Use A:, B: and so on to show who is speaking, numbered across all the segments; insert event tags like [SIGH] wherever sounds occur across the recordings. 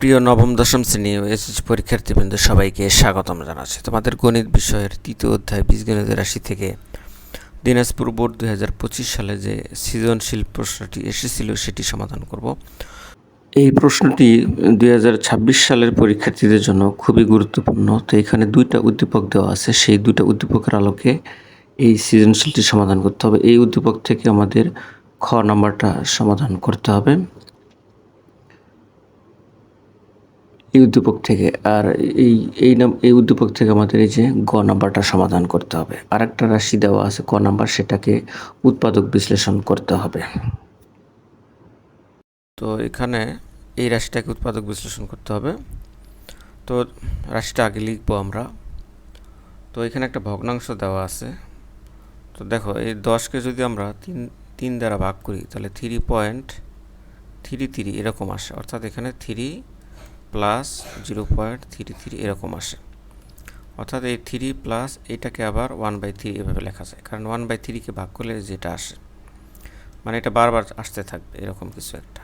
A: প্রিয় নবম, দশম শ্রেণি এসএসসি পরীক্ষার্থীবৃন্দ, সবাইকে স্বাগতম জানাচ্ছি। তোমাদের গণিত বিষয়ের তৃতীয় অধ্যায় বীজগণিত রাশি থেকে। দিনাজপুর বোর্ড দুই হাজার পঁচিশ সালে যে সৃজনশীল প্রশ্নটি এসেছিল, সেটি সমাধান করব। এই প্রশ্নটি দুই হাজার ছাব্বিশ সালের পরীক্ষার্থীদের জন্য খুবই গুরুত্বপূর্ণ। তো এখানে দুইটা উদ্দীপক দেওয়া আছে। সেই দুইটা উদ্দীপকের আলোকে এই সৃজনশীলটি সমাধান করতে হবে। এই উদ্দীপক থেকে আমাদের খ নাম্বারটা সমাধান করতে হবে। এই উদ্দীপক থেকে আর এই এই নাম, এই উদ্দীপক থেকে আমাদের এই যে গ নাম্বারটা সমাধান করতে হবে। আর একটা রাশি দেওয়া আছে ক নাম্বার, সেটাকে উৎপাদক বিশ্লেষণ করতে হবে। তো এখানে এই রাশিটাকে উৎপাদক বিশ্লেষণ করতে হবে। তো রাশিটা আগে লিখব আমরা। তো এখানে একটা ভগ্নাংশ দেওয়া আছে। তো দেখো, এই দশকে যদি আমরা তিন তিন দ্বারা ভাগ করি, তাহলে থ্রি পয়েন্ট থ্রি থ্রি এরকম আসে। অর্থাৎ এখানে three plus zero point three three এরকম আসে। অর্থাৎ এই থ্রি প্লাস এটাকে আবার ওয়ান বাই থ্রি এভাবে লেখা যায়। কারণ ওয়ান বাই থ্রিকে ভাগ করলে যেটা আসে। মানে এটা বারবার আসতে থাকবে এরকম কিছু একটা।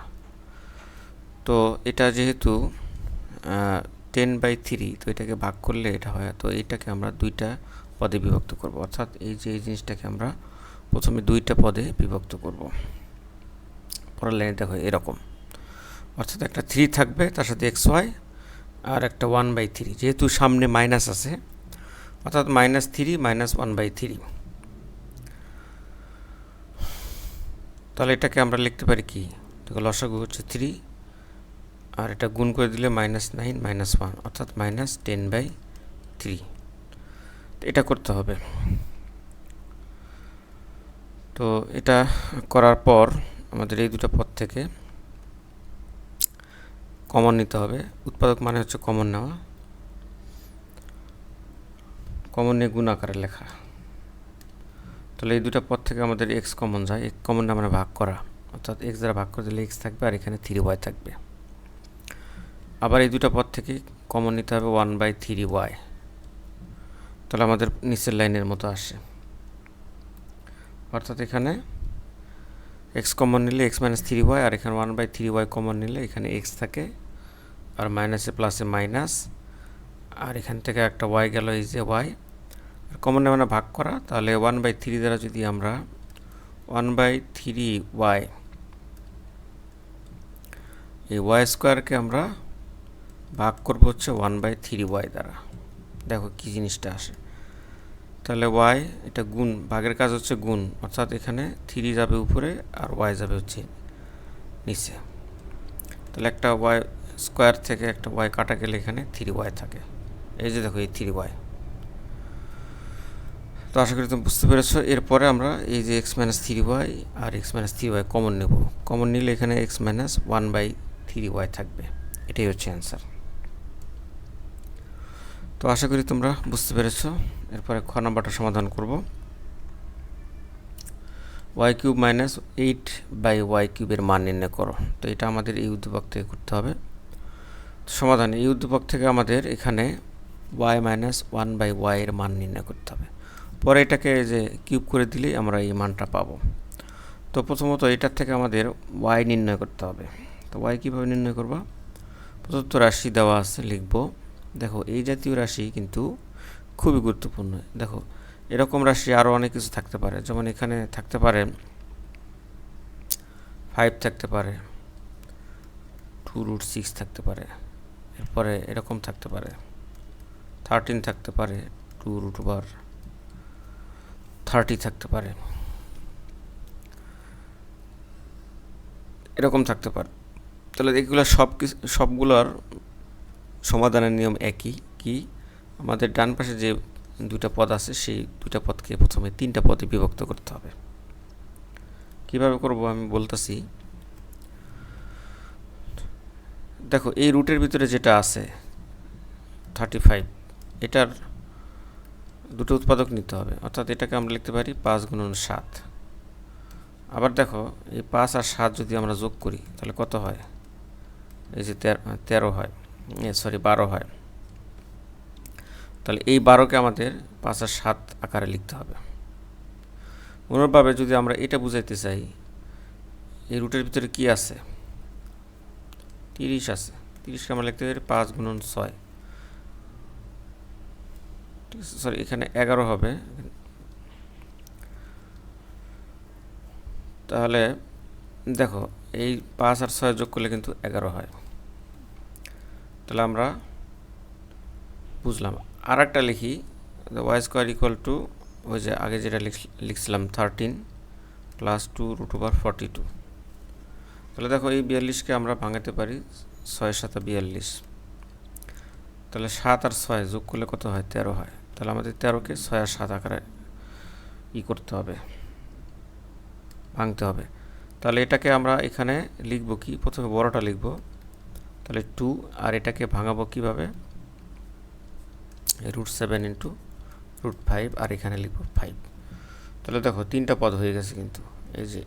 A: তো এটা যেহেতু টেন বাই থ্রি তো এটাকে ভাগ করলে এটা হয়। তো এইটাকে আমরা দুইটা পদে বিভক্ত করব। অর্থাৎ এই যে এই জিনিসটাকে আমরা প্রথমে দুইটা পদে বিভক্ত করব। পরের লাইনে দেখো এরকম। অর্থাৎ একটা থ্রি থাকবে, তার সাথে এক্স ওয়াই আর একটা ওয়ান বাই থ্রি যেহেতু সামনে মাইনাস আছে। অর্থাৎ minus three minus one by three তাহলে এটাকে আমরা লিখতে পারি কি? দেখো লসাগু হচ্ছে থ্রি আর এটা গুণ করে দিলে মাইনাস নাইন মাইনাস ওয়ান অর্থাৎ মাইনাস টেন বাই থ্রি এটা করতে হবে। তো এটা করার পর আমাদের এই দুটো পদ থেকে কমন নিতে হবে। উৎপাদক মানে হচ্ছে কমন নেওয়া। কমন নিয়ে গুণ আকারে লেখা। তাহলে এই দুটো পদ থেকে আমাদের এক্স কমন যায়। এক কমন মানে ভাগ করা। অর্থাৎ এক্স দ্বারা ভাগ করে দিলে এক্স থাকবে আর এখানে থ্রি ওয়াই থাকবে। আবার এই দুটো পদ থেকে কমন নিতে হবে ওয়ান বাই থ্রি ওয়াই তাহলে আমাদের নিচের লাইনের মতো আসে। অর্থাৎ এখানে এক্স কমন নিলে এক্স মাইনাস থ্রি ওয়াই আর এখানে one by three Y common নিলে এখানে এক্স থাকে। আর মাইনাসে প্লাসে মাইনাস আর এখান থেকে একটা ওয়াই গেল এই যে ওয়াই আর কমন মানে ভাগ করা, তাহলে ওয়ান বাই থ্রি দ্বারা যদি আমরা ওয়ান বাই থ্রি ওয়াই এই ওয়াই স্কোয়ারকে আমরা ভাগ করব হচ্ছে ওয়ান বাই থ্রি ওয়াই দ্বারা। দেখো কী জিনিসটা আসে। তাহলে ওয়াই এটা গুণ, ভাগের কাজ হচ্ছে গুণ, অর্থাৎ এখানে থ্রি যাবে উপরে আর ওয়াই যাবে হচ্ছে নিচে। তাহলে একটা ওয়াই স্কোয়ার থেকে একটা ওয়াই কাটা গেলে এখানে থ্রি ওয়াই থাকে। এই যে দেখো, এই থ্রি ওয়াই তো আশা করি তুমি বুঝতে পেরেছ। এরপরে আমরা এই যে এক্স মাইনাস থ্রি ওয়াই আর X minus three Y common নেব। কমন নিলে এখানে X minus one by three Y থাকবে। এটাই হচ্ছে অ্যান্সার তো আশা করি তোমরা বুঝতে পেরেছ। এরপরে খ নাম্বারটা সমাধান করব। Y cube minus eight by Y কিউবের মান নির্ণয় করো। তো এটা আমাদের এই উদ্দীপক থেকে করতে হবে। সমাধান, এই উদ্দীপক থেকে আমাদের এখানে Y minus one by Y এর মান নির্ণয় করতে হবে। পরে এটাকে যে কিউব করে দিলেই আমরা এই মানটা পাবো। তো প্রথমত এটার থেকে আমাদের ওয়াই নির্ণয় করতে হবে। তো ওয়াই কীভাবে নির্ণয় করবা? প্রদত্ত রাশি দেওয়া আছে, লিখব। দেখো, এই জাতীয় রাশি কিন্তু খুবই গুরুত্বপূর্ণ। দেখো, এরকম রাশি আরও অনেক কিছু থাকতে পারে। যেমন এখানে থাকতে পারে ফাইভ থাকতে পারে টু রুট সিক্স থাকতে পারে। এরপরে এরকম থাকতে পারে। থার্টিন থাকতে পারে টু রুট বার থার্টি থাকতে পারে। এরকম থাকতে পারে। তাহলে এগুলো সব সবগুলোর সমাধানের নিয়ম একই কি? আমাদের ডান পাশে যে দুটা পদ আছে, সেই দুটা পদকে প্রথমে তিনটা পদে বিভক্ত করতে হবে। কীভাবে করব আমি বলতেছি দেখো, এই রুটের ভিতরে যেটা আছে থার্টি ফাইভ এটার দুটো উৎপাদক নিতে হবে। অর্থাৎ এটাকে আমরা লিখতে পারি পাঁচ গুণন সাত। আবার দেখো, এই পাঁচ আর সাত যদি আমরা যোগ করি, তাহলে কত হয়? এই যে তেরো হয় সরি বারো হয়। তাহলে এই বারোকে আমাদের পাঁচ আর সাত আকারে লিখতে হবে। অনুরূপভাবে যদি আমরা এটা বুঝাইতে চাই, এই রুটের ভিতরে কি আছে? তিরিশ আছে। তিরিশকে আমরা লিখতে পারি পাঁচ গুণন ছয়। ঠিক আছে সরি এখানে এগারো হবে। তাহলে দেখো, এই পাঁচ আর ছয় যোগ করলে কিন্তু এগারো হয়। তাহলে আমরা বুঝলাম। আর একটা লিখি ওয়াই স্কোয়ার ইকুয়াল টু ওই যে আগে যেটা লিখছিলাম thirteen plus two root over forty two তাহলে দেখো এই বিয়াল্লিশকে আমরা ভাঙাতে পারি, ছয় সাথে বিয়াল্লিশ। তাহলে সাত আর ছয় যোগ করলে কত হয়? তেরো হয়। তাহলে আমাদের তেরোকে ছয় আর সাত আকারে ই করতে হবে, ভাঙতে হবে। তাহলে এটাকে আমরা এখানে লিখব কি? প্রথমে বড়টা লিখব। তাহলে টু আর এটাকে ভাঙাবো কীভাবে? Root seven into root five আর এখানে লিখব ফাইভ তাহলে দেখো তিনটা পদ হয়ে গেছে কিন্তু, এই যে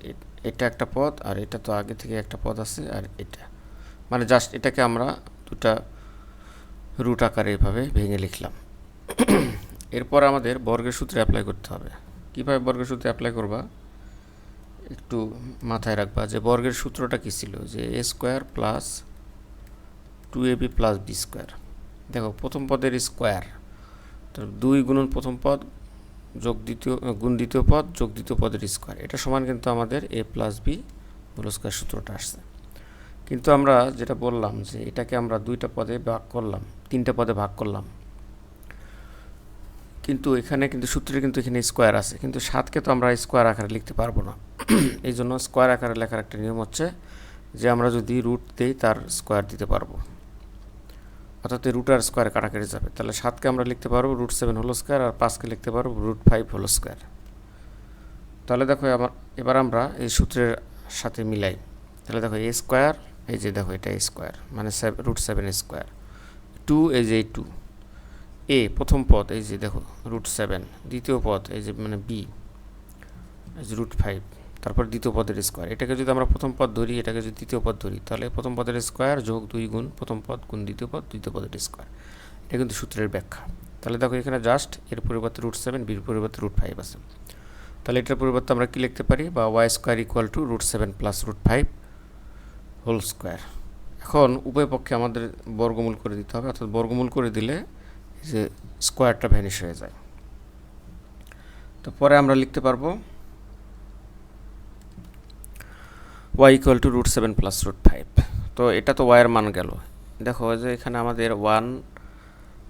A: এটা একটা পদ আর এটা তো আগে থেকে একটা পদ আছে আর এটা। মানে জাস্ট এটাকে আমরা দুটা রুট আকারে এভাবে ভেঙে লিখলাম। এরপর আমাদের বর্গের সূত্রে অ্যাপ্লাই করতে হবে। কীভাবে বর্গের সূত্রে অ্যাপ্লাই করবা? একটু মাথায় রাখবা যে বর্গের সূত্রটা কী ছিল? যে A square plus two A B plus B square দেখো, প্রথম পদের স্কোয়ার তো দুই গুণন প্রথম পদ যোগ দ্বিতীয় গুণ দ্বিতীয় পদ, যোগ দ্বিতীয় পদের স্কোয়ার এটা সমান কিন্তু আমাদের A plus B whole square সূত্রটা আসছে। কিন্তু আমরা যেটা বললাম যে এটাকে আমরা দুইটা পদে ভাগ করলাম, তিনটা পদে ভাগ করলাম। কিন্তু এখানে কিন্তু সূত্রে কিন্তু এখানে স্কোয়ার আছে। কিন্তু সাতকে তো আমরা স্কোয়ার আকারে লিখতে পারব না। [CLEARS THROAT] এই জন্য স্কোয়ার আকারে লেখার একটা নিয়ম হচ্ছে যে আমরা যদি রুট দিই তার স্কোয়ার দিতে পারব। অর্থাৎ রুট আর স্কোয়ার কাটাকাটি যাবে। তাহলে সাতকে আমরা লিখতে পারব রুট সেভেন হোল স্কোয়ার আর পাঁচকে লিখতে পারব রুট ফাইভ হোল স্কোয়ার তাহলে দেখো আমার এবার আমরা এই সূত্রের সাথে মিলাই। তাহলে দেখো এ স্কোয়ার এই যে দেখো এটা স্কোয়ার মানে রুট সেভেন স্কোয়ার টু এই যে টু এ প্রথম পদ, এই যে দেখো রুট সেভেন দ্বিতীয় পদ, এই যে মানে বি এই যে রুট ফাইভ তারপর দ্বিতীয় পদের স্কোয়ার এটাকে যদি আমরা প্রথম পদ ধরি, এটাকে যদি দ্বিতীয় পদ ধরি, তাহলে প্রথম পদের স্কোয়ার যোগ দুই গুণ প্রথম পদ গুণ দ্বিতীয় পদ, দ্বিতীয় পদের স্কোয়ার এটা কিন্তু সূত্রের ব্যাখ্যা। তাহলে দেখো এখানে জাস্ট এর পরিবর্তে রুট সেভেন বির পরিবর্তে রুট ফাইভ আছে। তাহলে এটার পরিবর্তে আমরা কী লিখতে পারি? বা Y square equal to root seven plus root five whole square এখন উভয় পক্ষে আমাদের বর্গমূল করে দিতে হবে, অর্থাৎ বর্গমূল করে দিলে যে স্কোয়ারটা ভ্যানিশ হয়ে যায়। তো পরে আমরা লিখতে পারব Y equal to root seven plus root five তো এটা তো ওয়াইয়ের মান গেল। দেখো যে এখানে আমাদের ওয়ান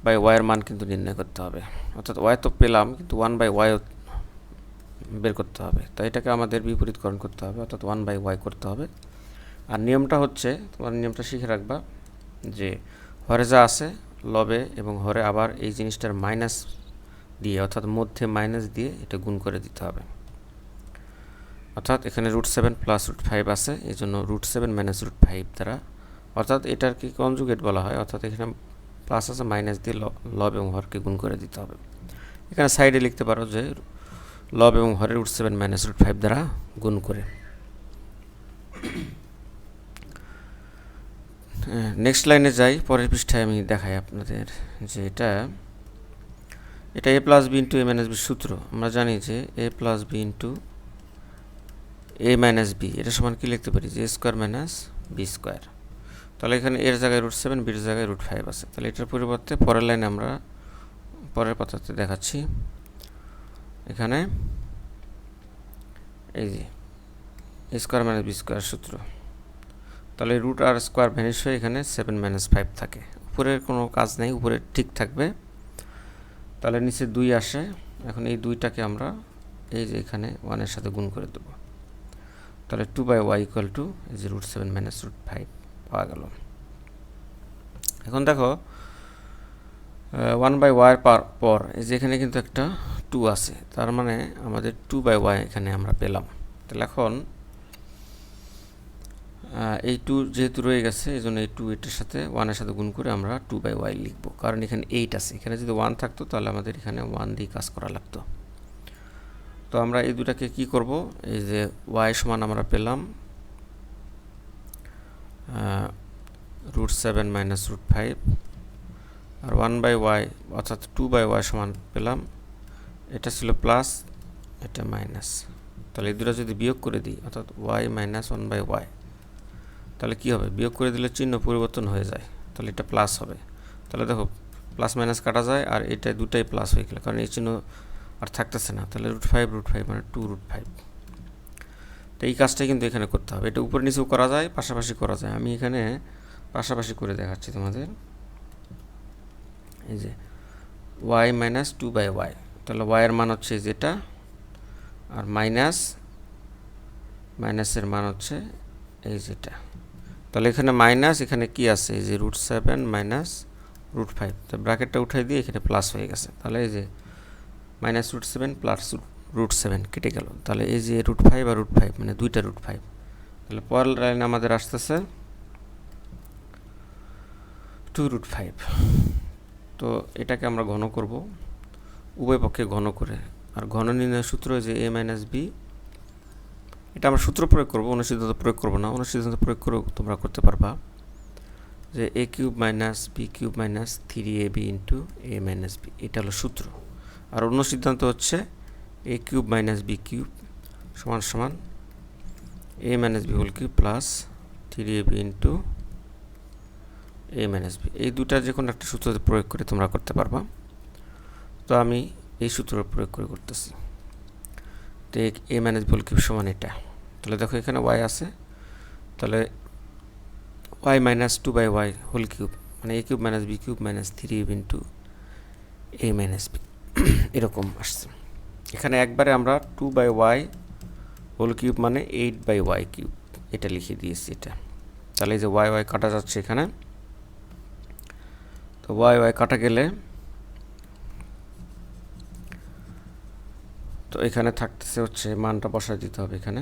A: বাই ওয়াইয়ের মান কিন্তু নির্ণয় করতে হবে। অর্থাৎ ওয়াই তো পেলাম, কিন্তু ওয়ান বাই ওয়াই বের করতে হবে। তো এটাকে আমাদের বিপরীতকরণ করতে হবে, অর্থাৎ ওয়ান বাই ওয়াই করতে হবে। আর নিয়মটা হচ্ছে, তোমার নিয়মটা শিখে রাখবা যে হরে যা আছে, লবে এবং হরে আবার এই জিনিসটার মাইনাস দিয়ে, অর্থাৎ মধ্যে মাইনাস দিয়ে এটা গুণ করে দিতে হবে। অর্থাৎ এখানে root seven plus root five আছে এই জন্য root seven minus root five দ্বারা, অর্থাৎ এটার কি কনজুগেট বলা হয়? অর্থাৎ এখানে প্লাস আছে মাইনাস দিয়ে লব এবং হরকে গুণ করে দিতে হবে। এখানে সাইডে লিখতে পারো যে লব এবং হরে root seven minus root five দ্বারা গুণ করে। নেক্সট লাইনে যাই, পরের পৃষ্ঠায় আমি দেখাই আপনাদের যে এটা এটা A plus B into A minus B সূত্র। আমরা জানি যে A plus B into A minus B এটা সমান কী লিখতে পারি? যে স্কোয়ার মাইনাস বি স্কোয়ার তাহলে এখানে এর জায়গায় রুট সেভেন বির জায়গায় রুট ফাইভ আছে। তাহলে এটার পরিবর্তে পরের লাইনে আমরা পরের পাতাতে দেখাচ্ছি। এখানে এই যে স্কোয়ার মাইনাস বি স্কোয়ার সূত্র। তাহলে রুট আর স্কোয়ার ভ্যানিশ হয়ে এখানে সেভেন মাইনাস ফাইভ থাকে। উপরের কোনো কাজ নেই, উপরে ঠিক থাকবে। তাহলে নিচে দুই আসে। এখন এই দুইটাকে আমরা এই যে এখানে ওয়ানের সাথে গুণ করে দেবো। তাহলে two by Y equal to যে root seven minus root five পাওয়া গেল। এখন দেখো ওয়ান বাই ওয়াইয়ের পার এই যে এখানে কিন্তু একটা টু আছে, তার মানে আমাদের টু বাই ওয়াই এখানে আমরা পেলাম। তাহলে এখন এই টু যেহেতু রয়ে গেছে, এই জন্য এই টু এটার সাথে ওয়ানের সাথে গুণ করে আমরা টু বাই ওয়াই লিখব। কারণ এখানে এইট আছে, এখানে যদি ওয়ান থাকতো তাহলে আমাদের এখানে ওয়ান দিয়ে কাজ করা লাগতো। তো আমরা এই দুটাকে কি করব? এই যে ওয়াই সমান আমরা পেলাম root seven minus root five R one by Y অর্থাৎ টু বাই ওয়াই সমান পেলাম, এটা ছিল প্লাস এটা মাইনাস তাহলে এই দুটা যদি বিয়োগ করে দিই, অর্থাৎ Y minus one by Y তাহলে কি হবে? বিয়োগ করে দিলে চিহ্ন পরিবর্তন হয়ে যায়, তাহলে এটা প্লাস হবে। তাহলে দেখো প্লাস মাইনাস কাটা যায়, আর এটা দুটাই প্লাস হয়ে গেল, কারণ এই চিহ্ন আর থাকতেছে না। তাহলে রুট ফাইভ রুট ফাইভ মানে টু রুট ফাইভ তো এই কাজটাই কিন্তু এখানে করতে হবে। এটা উপর নিচেও করা যায়, পাশাপাশি করা যায়। আমি এখানে পাশাপাশি করে দেখাচ্ছি তোমাদের। এই যে Y minus two by Y তাহলে ওয়াইয়ের মান হচ্ছে যেটা, আর মাইনাস মাইনাসের মান হচ্ছে এই যেটা। তাহলে এখানে মাইনাস এখানে কি আছে? এই যে root seven minus root five তো ব্র্যাকেটটা উঠাই দিয়ে এখানে প্লাস হয়ে গেছে। তাহলে এই যে minus root seven plus root seven কেটে গেল। তাহলে এই যে রুট ফাইভ আর রুট ফাইভ মানে দুইটা রুট ফাইভ তাহলে পরের লাইনে আমাদের আসতেছে টু রুট ফাইভ তো এটাকে আমরা ঘন করব, উভয় পক্ষে ঘন করে। আর ঘন নির্ণয়ের সূত্র যে এ মাইনাস বি এটা আমরা সূত্র প্রয়োগ করব, অনুসিদ্ধান্ত প্রয়োগ করব না। অনুসিদ্ধান্ত প্রয়োগ করেও তোমরা করতে পারবা যে A cube minus B cube minus three A B into A minus B এটা হলো সূত্র। আর অন্য সিদ্ধান্ত হচ্ছে A cube minus B cube সমান সমান A minus B whole cube plus three A B into A minus B এই দুটার যে কোনো একটা সূত্র প্রয়োগ করে তোমরা করতে পারবা। তো আমি এই সূত্র প্রয়োগ করে করতেছি। তো A minus B whole cube সমান এটা। তাহলে দেখো এখানে ওয়াই আছে। তাহলে Y minus two by Y whole cube মানে A cube minus B cube minus three into A minus B এরকম আসছে। এখানে একবারে আমরা two by Y whole cube মানে এইট বাই ওয়াই কিউব এটা লিখে দিয়েছি এটা। তাহলে এই যে ওয়াই ওয়াই কাটা যাচ্ছে এখানে। তো ওয়াই ওয়াই কাটা গেলে তো এখানে থাকতেছে হচ্ছে, মানটা বসায় দিতে হবে এখানে।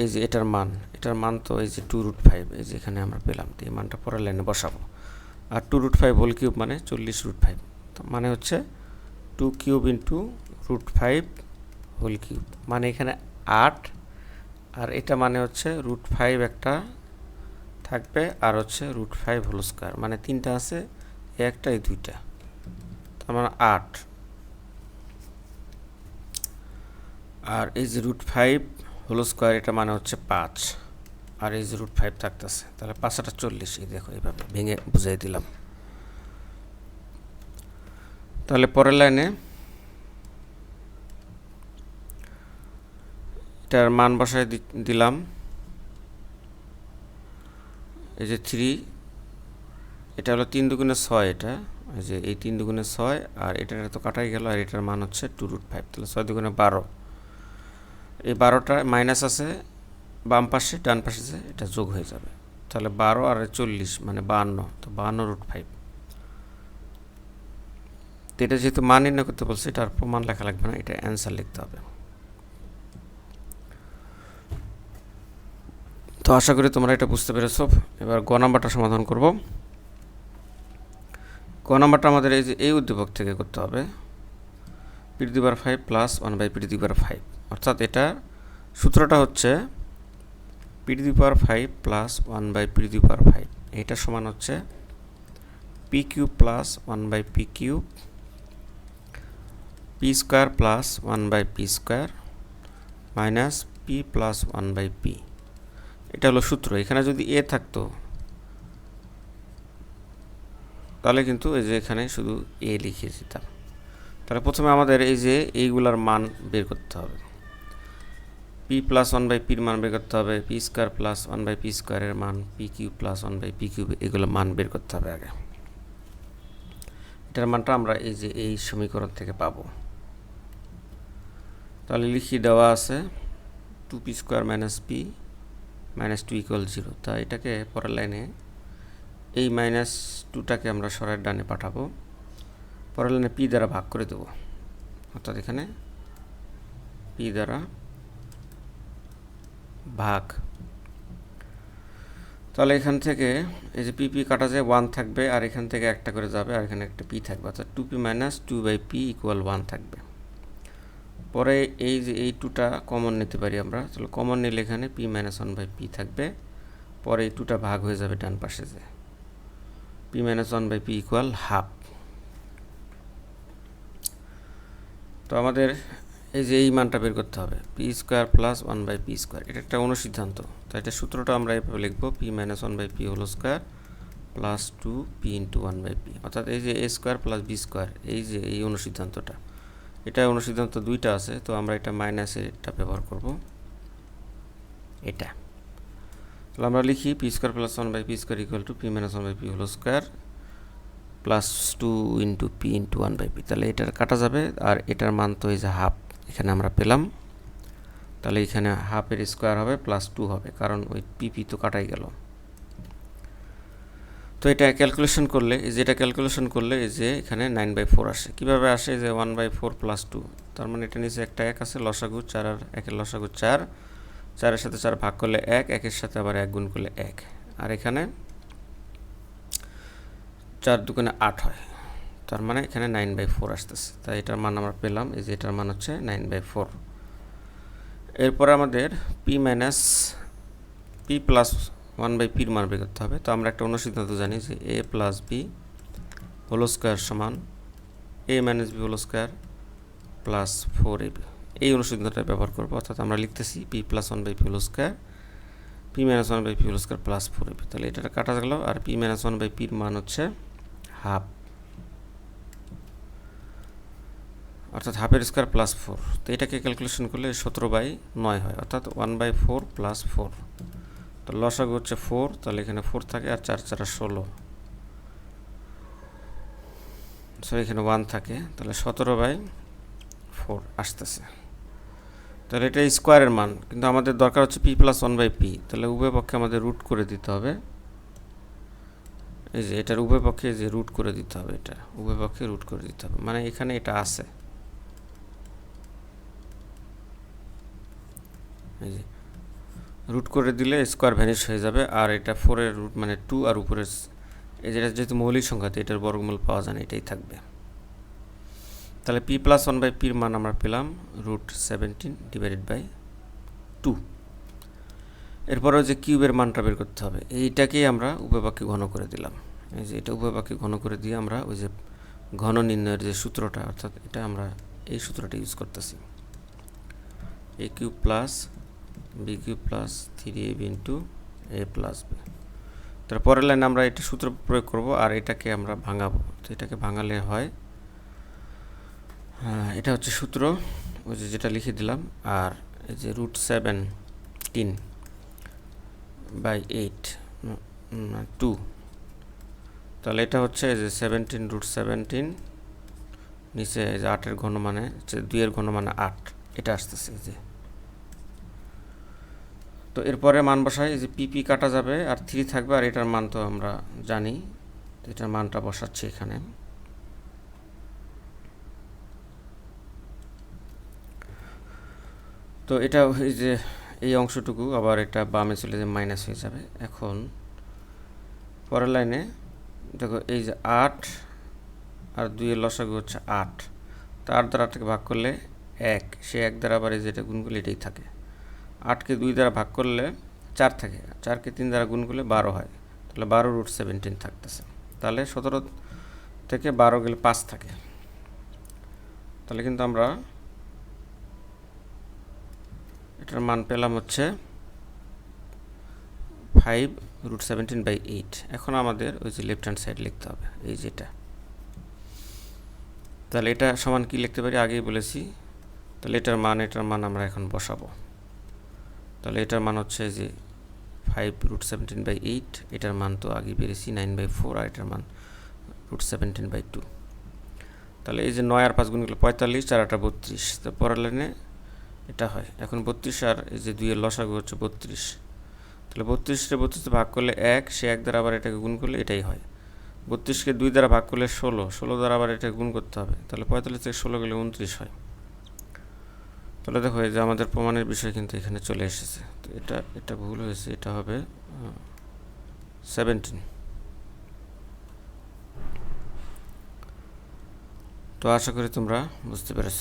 A: এই যে এটার মান এটার মান তো এই যে টু রুট ফাইভ এই যে এখানে আমরা পেলাম, তো এই মানটা পরের লাইনে বসাবো। আর two root five whole cube মানে চল্লিশ রুট ফাইভ মানে হচ্ছে two cube into root five whole cube মানে এখানে আট, আর এটা মানে হচ্ছে রুট ফাইভ একটা থাকবে, আর হচ্ছে রুট ফাইভ হোল স্কোয়ার মানে তিনটা আছে এই একটা এই দুইটা। তার মানে আট। আর এই যে রুট ফাইভ হোল স্কোয়ার এটা মানে হচ্ছে পাঁচ। আর এই রুট ফাইভ থাকতেছে, তাহলে পাঁচটা চল্লিশ, এই দেখো এইভাবে ভেঙে বুঝাই দিলাম। তাহলে পরের লাইনে এটার মান বসায় দিলাম। এই যে থ্রি এটা হলো তিন দুগুণে ছয় এটা, এই যে এই তিন দুগুণে ছয়, আর এটার তো কাটাই গেল, আর এটার মান হচ্ছে টু রুট ফাইভ তাহলে ছয় দুগুণে বারো। এই বারোটা মাইনাস আছে বাম পাশে, ডান পাশে যে এটা যোগ হয়ে যাবে। তাহলে বারো আর চল্লিশ মানে বাহান্ন তো বাহান্ন রুট ফাইভ তো এটা যেহেতু মান নির্ণয় করতে বলছে, এটার প্রমাণ লেখা লাগবে না, এটা অ্যান্সার লিখতে হবে। তো আশা করি তোমরা এটা বুঝতে পেরেছ। এবার গ নাম্বারটা সমাধান করব। গ নাম্বারটা আমাদের এই যে, এই উদ্দীপক থেকে করতে হবে। PD bar five plus one by PD bar five অর্থাৎ এটা সূত্রটা হচ্ছে PD power five plus one by PD power five এটা সমান হচ্ছে P cube plus one by P cube P square plus one by P square minus P plus one by P এটা হলো সূত্র। এখানে যদি এ থাকতো, তাহলে কিন্তু এই যে এখানে শুধু এ লিখে দিতাম। তাহলে প্রথমে আমাদের এই যে এইগুলার মান বের করতে হবে। পি প্লাস ওয়ান বাই পির মান বের করতে হবে P square plus one by P স্কোয়ারের মান P cube plus one by P cube এগুলো মান বের করতে হবে আগে। এটার মানটা আমরা এই যে এই সমীকরণ থেকে পাবো। তাহলে লিখি দেওয়া আছে two P square minus P minus two equal zero তা এটাকে পরের লাইনে এই মাইনাস টুটাকে আমরা সরাই ডানে পাঠাবো। পরের লাইনে পি দ্বারা ভাগ করে দেবো। অর্থাৎ এখানে পি দ্বারা ভাগ। তাহলে এখান থেকে এই যে পিপি কাটা যায় ওয়ান থাকবে আর এখান থেকে একটা করে যাবে আর এখানে একটা পি থাকবে। অর্থাৎ two P minus two by P equal one থাকবে। পরে এই যে এই টুটা কমন নিতে পারি আমরা। তাহলে কমন নিলে এখানে P minus one by P থাকবে। পরে এই টুটা ভাগ হয়ে যাবে ডান পাশে যে। P minus one by P equal half তো আমাদের এই যে এই মানটা বের করতে হবে P square plus one by P square এটা একটা অনুসিদ্ধান্ত। তো এটা সূত্রটা আমরা এভাবে লিখব P minus one by P whole square plus two P into one by P অর্থাৎ এই যে A square plus B square এই যে এই অনুসিদ্ধান্তটা। এটা অনুসিদ্ধান্ত দুইটা আছে, তো আমরা এটা মাইনাসে এটা ব্যবহার করব। এটা। তাহলে আমরা লিখি P square plus one by P square equal to P minus one by P whole square plus two into P into one by P তাহলে এটার কাটা যাবে, আর এটার মান তো এই যে হাফ এখানে আমরা পেলাম। তাহলে এখানে হাফের স্কোয়ার হবে প্লাস টু হবে, কারণ ওই পিপি তো কাটাই গেল। তো এটা ক্যালকুলেশন করলে, এই যে এটা ক্যালকুলেশন করলে, এই যে এখানে নাইন বাই ফোর আসে। কীভাবে আসে? যে one by four plus two তার মানে এটা নিচে একটা এক আছে, লসাগু চার আর একের লসাগু চার। চারের সাথে চার ভাগ করলে এক, একের সাথে আবার এক গুণ করলে এক। আর এখানে চার দুগুণে আট হয়। তার মানে এখানে নাইন বাই ফোর আসতেছে। তাই এটার মান আমরা পেলাম, এই যে এটার মান হচ্ছে নাইন বাই ফোর এরপর আমাদের P minus P plus one by পির মান বের করতে হবে। তো আমরা একটা অনুসিদ্ধান্ত জানি যে A plus B whole square সমান A minus B whole square plus four A এই অনুসিদ্ধান্তটা ব্যবহার করব, অর্থাৎ আমরা লিখতেছি P plus one by P whole square P minus one by P whole square plus four A তাহলে এটা কাটা গেল, আর পি মাইনাস ওয়ান বাই পির মান হচ্ছে হাফ অর্থাৎ হাফের স্কোয়ার প্লাস ফোর তো এটাকে ক্যালকুলেশন করলে সতেরো বাই নয় হয়, অর্থাৎ one by four plus four তো লসাগু হচ্ছে ফোর তাহলে এখানে ফোর থাকে আর চার চারা ষোলো। সরি এখানে ওয়ান থাকে, তাহলে সতেরো বাই ফোর আসতেছে। তাহলে এটা স্কোয়ারের মান, কিন্তু আমাদের দরকার হচ্ছে P plus one by P তাহলে উভয় পক্ষে আমাদের রুট করে দিতে হবে। এই যে, এটার উভয় পক্ষে যে রুট করে দিতে হবে, এটা, উভয় পক্ষে রুট করে দিতে হবে। মানে এখানে এটা আছে। এই যে রুট করে দিলে স্কোয়ার ভ্যানিশ হয়ে যাবে, আর এটা ফোরের রুট মানে টু আর উপরের এই যেটা যেহেতু মৌলিক সংখ্যা, তো এটার বর্গমূল পাওয়া যায় না, এটাই থাকবে। তাহলে পি প্লাস ওয়ান বাই পির মান আমরা পেলাম root seventeen divided by two এরপরেও যে কিউবের মানটা বের করতে হবে, এইটাকেই আমরা উপবাক্যে ঘন করে দিলাম। এই যে, এটা উপবাক্যে ঘন করে দিয়ে আমরা ওই যে ঘন নির্ণয়ের যে সূত্রটা, অর্থাৎ এটা আমরা এই সূত্রটা ইউজ করতেছি। A cube plus B cube plus three A B into A plus B তার পরের লাইনে আমরা এটা সূত্র প্রয়োগ করব আর এটাকে আমরা ভাঙাবো। তো এটাকে ভাঙালে হয় এটা হচ্ছে সূত্র, ওই যে যেটা লিখে দিলাম, আর এই যে রুট সেভেন তিন বাই এইট টু তাহলে এটা হচ্ছে যে সেভেন্টিন রুট সেভেন্টিন নিচে যে আটের ঘন মানে হচ্ছে দুইয়ের ঘন মানে আট। এটা আসতেছে যে। তো এরপরে মান বসাই যে পিপি কাটা যাবে আর থ্রি থাকবে আর এটার মান তো আমরা জানি। তো এটার মানটা বসাচ্ছি এখানে। তো এটা এই যে, এই অংশটুকু আবার এটা বামে চলে যে মাইনাস হয়ে যাবে। এখন পরের লাইনে দেখো এই যে আট আর দুইয়ের লসাগু হচ্ছে আট। তো আট দ্বারা ভাগ করলে এক। সে এক দ্বারা আবার এই যেটা গুণ করলে এটাই থাকে। আটকে দুই দ্বারা ভাগ করলে চার থাকে। চারকে তিন দ্বারা গুণ করলে বারো হয়। তাহলে বারো রুট সেভেন্টিন থাকতেছে। তাহলে সতেরো থেকে বারো গেলে পাঁচ থাকে। তাহলে কিন্তু আমরা এটার মান পেলাম হচ্ছে five root seventeen by eight এখন আমাদের ওই যে লেফট হ্যান্ড সাইড লিখতে হবে, এই যেটা তাহলে এটা সমান কি লিখতে পারি? আগেই বলেছি। তাহলে এটার মান এটার মান আমরা এখন বসাবো। তাহলে এটার মান হচ্ছে যে five root seventeen by eight এটার মান তো আগে বেড়েছি নাইন বাই ফোর আর এটার মান রুট সেভেন্টিন বাই টু তাহলে এই যে নয় আর পাঁচ গুণগুলো পঁয়তাল্লিশ আর আটা বত্রিশ তো পরের লাইনে এটা হয়। এখন বত্রিশ আর এই যে দুইয়ের লসাগু হচ্ছে বত্রিশ। তাহলে বত্রিশটা বত্রিশে ভাগ করলে এক, সে এক দ্বারা আবার এটাকে গুণ করলে এটাই হয়। বত্রিশকে দুই দ্বারা ভাগ করলে ষোলো ষোলো দ্বারা আবার এটাকে গুণ করতে হবে। তাহলে পঁয়তাল্লিশ থেকে ষোলো গেলে উনত্রিশ হয়। তাহলে দেখো এই যে আমাদের প্রমাণের বিষয় কিন্তু এখানে চলে এসেছে। তো এটা এটা ভুল হয়েছে, এটা হবে সেভেন্টিন তো আশা করি তোমরা বুঝতে পেরেছ।